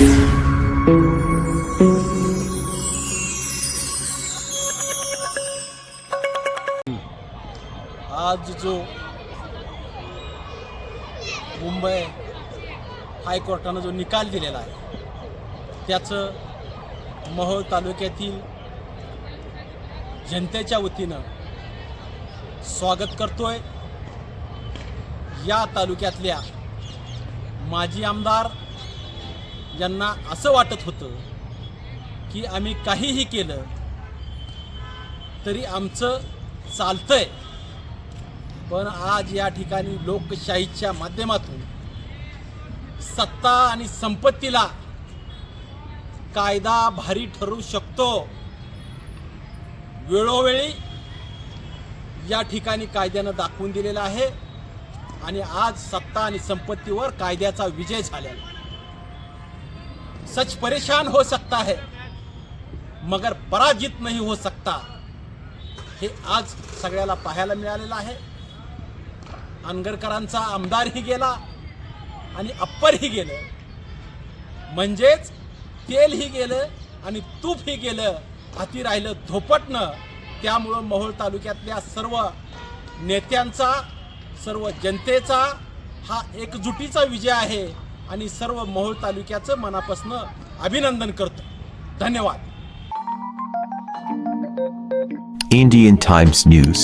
आज जो मुंबई हायकोर्टानं जो निकाल दिलेला आहे त्याचं महोळ तालुक्यातील जनतेच्या वतीनं स्वागत करतोय. या तालुक्यातल्या माजी आमदार यांना असं वाटत होतं की आम्ही काहीही केलं तरी आमचं चालतंय पण आज या ठिकाणी लोकशाहीच्या माध्यमातून सत्ता आणि संपत्तीला कायदा भारी ठरू शकतो वेळोवेळी या ठिकाणी कायद्यानं दाखवून दिलेलं आहे आणि आज सत्ता आणि संपत्तीवर कायद्याचा विजय झालेला आहे. सच परेशान हो सकता है मगर पराजित नहीं हो सकता। हे आज सगळ्याला पाहायला मिळालेलं आहे. अनगरकरांचा आमदारही गेला आणि अप्परही गेलं. म्हणजेच तेलही गेलं आणि तूपही गेलं. हाती राहिलं धोपटणं. त्यामुळं मोहोळ तालुक्यातल्या सर्व नेत्यांचा सर्व जनतेचा हा एकजुटीचा विजय आहे. आणि सर्व मोहोळ तालुक्याचं मनापासनं अभिनंदन करतो धन्यवाद Indian Times News.